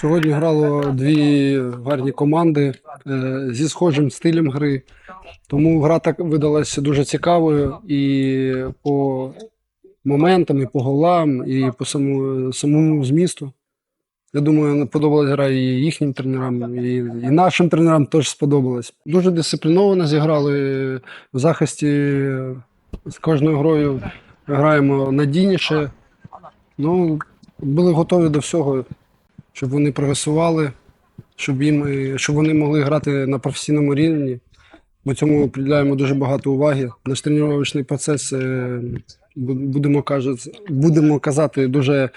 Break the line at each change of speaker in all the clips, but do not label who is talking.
Сьогодні грало дві гарні команди е, зі схожим стилем гри. Тому гра так видалася дуже цікавою і по моментам, і по голам, і по самому, самому змісту. Я думаю, подобалась гра і їхнім тренерам, і, і нашим тренерам теж сподобалась. Дуже дисципліновано зіграли в захисті з кожною грою граємо надійніше. Ну, були готові до всього, щоб вони прогресували, щоб, їм, е, щоб вони могли грати на професійному рівні. Ми цьому приділяємо дуже багато уваги. Наш тренувальний процес, е, будемо, будемо казати, дуже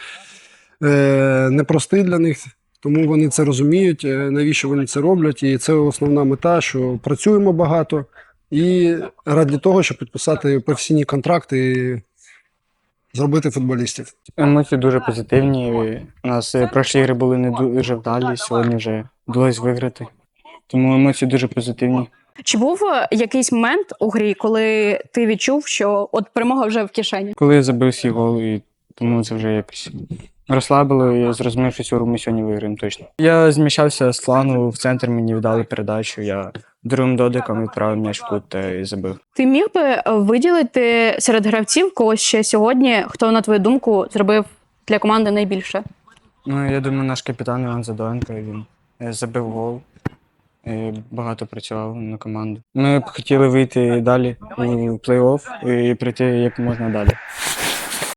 е, непростий для них. Тому вони це розуміють, навіщо вони це роблять. І це основна мета, що працюємо багато і раді того, щоб підписати професійні контракти зробити футболістів.
Емоції дуже позитивні. У нас е, прошлі ігри були не дуже вдалі, сьогодні вже вдалося виграти. Тому емоції дуже позитивні.
Чи був е, якийсь момент у грі, коли ти відчув, що от перемога вже в кишені?
Коли я забив свій гол, і тому це вже якось розслабило, і я зрозумів, що цю гру ми сьогодні виграємо точно. Я зміщався з флангу в центр, мені віддали передачу. Я другим додиком відправив м'яч в кут та і забив.
Ти міг би е, виділити серед гравців когось ще сьогодні, хто, на твою думку, зробив для команди найбільше?
Ну, я думаю, наш капітан Іван Задоенко, він е, забив гол. і Багато працював на команду. Ми б хотіли вийти далі у плей-офф і прийти як можна далі.